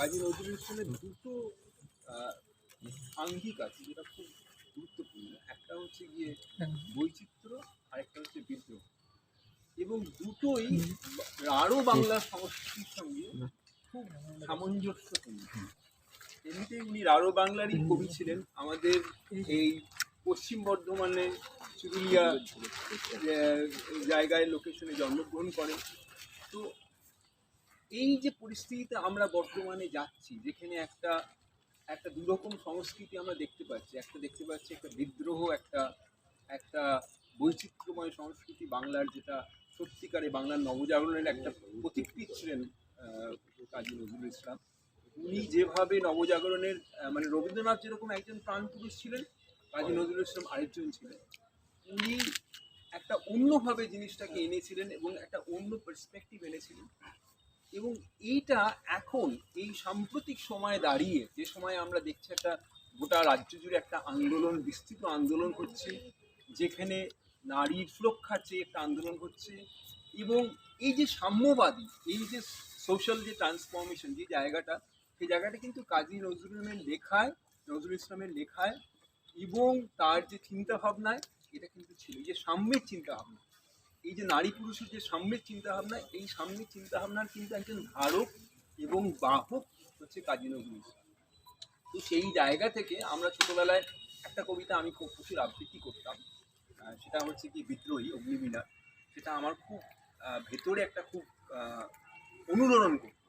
কাজী নজরুল ইসলামের দুটো আঙ্গিক আছে যেটা খুব গুরুত্বপূর্ণ। একটা হচ্ছে গিয়ে বৈচিত্র্য আর একটা হচ্ছে বিদ্রোহ। এবং দুটোই আরও বাংলা সংস্কৃতির সঙ্গে খুব সামঞ্জস্যপূর্ণ। এমনিতে উনি রারো বাংলারই কবি ছিলেন। আমাদের এই পশ্চিম বর্ধমানে চুরুলিয়া জায়গায় লোকেশনে জন্মগ্রহণ করেন। তো এই যে পরিস্থিতিতে আমরা বর্তমানে যাচ্ছি, যেখানে একটা একটা দুরকম সংস্কৃতি আমরা দেখতে পাচ্ছি, একটা দেখতে পাচ্ছি একটা বিদ্রোহ, একটা একটা বৈচিত্র্যময় সংস্কৃতি বাংলার যেটা সত্যিকারে বাংলার নবজাগরণের একটা প্রতিকৃত ছিলেন কাজী নজরুল ইসলাম। উনি যেভাবে নবজাগরণের মানে রবীন্দ্রনাথ যেরকম একজন প্রাণপুরুষ ছিলেন, কাজী নজরুল ইসলাম আরেকজন ছিলেন। উনি একটা অন্যভাবে জিনিসটাকে এনেছিলেন এবং একটা অন্য পার্সপেক্টিভ এনেছিলেন। এবং এইটা এখন, এই সাম্প্রতিক সময়ে দাঁড়িয়ে, যে সময় আমরা দেখছি একটা গোটা রাজ্য জুড়ে একটা আন্দোলন, বিস্তৃত আন্দোলন হচ্ছে, যেখানে নারীর সুরক্ষার চেয়ে একটা আন্দোলন হচ্ছে এবং এই যে সাম্যবাদী, এই যে সোশ্যাল যে ট্রান্সফরমেশন যে জায়গাটা, সেই জায়গাটা কিন্তু কাজী নজরুল ইসলামের লেখায়, নজরুল ইসলামের লেখায় এবং তার যে চিন্তাভাবনায়, এটা কিন্তু ছিল, যে সাম্যের চিন্তা ভাবনা এই যে নারী পুরুষের যে সাম্যের চিন্তা ভাবনা এই সাম্যের চিন্তা ভাবনার কিন্তু একজন ধারক এবং বাহক হচ্ছে কাজী নজরুল তো সেই জায়গা থেকে আমরা ছোটোবেলায় একটা কবিতা আমি খুব প্রচুর আবৃত্তি করতাম সেটা হচ্ছে কি বিদ্রোহী, অগ্নিবীণা। সেটা আমার খুব ভেতরে একটা খুব অনুরণ করত।